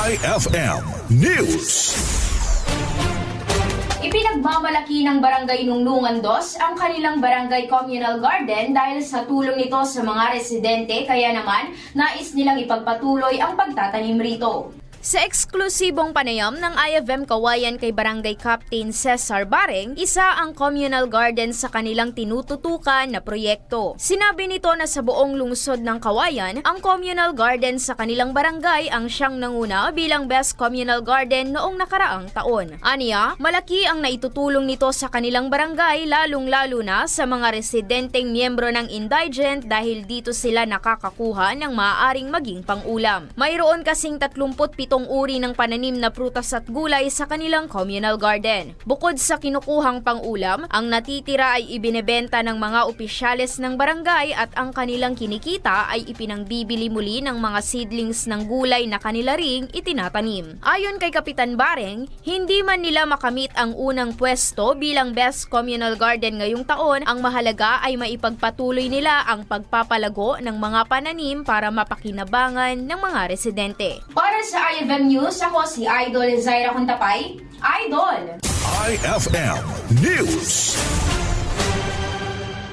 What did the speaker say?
IFM News. Ipinagmamalaki ng Barangay Nungnungan Dos ang kanilang barangay communal garden dahil sa tulong nito sa mga residente kaya naman nais nilang ipagpatuloy ang pagtatanim rito. Sa eksklusibong panayam ng IFM Kawayan kay Barangay Captain Cesar Bareng, isa ang communal garden sa kanilang tinututukan na proyekto. Sinabi nito na sa buong lungsod ng Kawayan, ang communal garden sa kanilang barangay ang siyang nanguna bilang best communal garden noong nakaraang taon. Aniya, malaki ang naitutulong nito sa kanilang barangay lalong-lalo na sa mga residenteng miyembro ng indigent dahil dito sila nakakakuha ng maaaring maging pangulam. Mayroon kasing 37 uri ng pananim na prutas at gulay sa kanilang communal garden. Bukod sa kinukuhang pangulam, ang natitira ay ibinebenta ng mga opisyales ng barangay at ang kanilang kinikita ay ipinangbibili muli ng mga seedlings ng gulay na kanila ring itinatanim. Ayon kay Kapitan Bareng, hindi man nila makamit ang unang pwesto bilang best communal garden ngayong taon, ang mahalaga ay maipagpatuloy nila ang pagpapalago ng mga pananim para mapakinabangan ng mga residente. Para sa IFM News, ako si Idol Zaira Kuntapay. Idol! IFM News.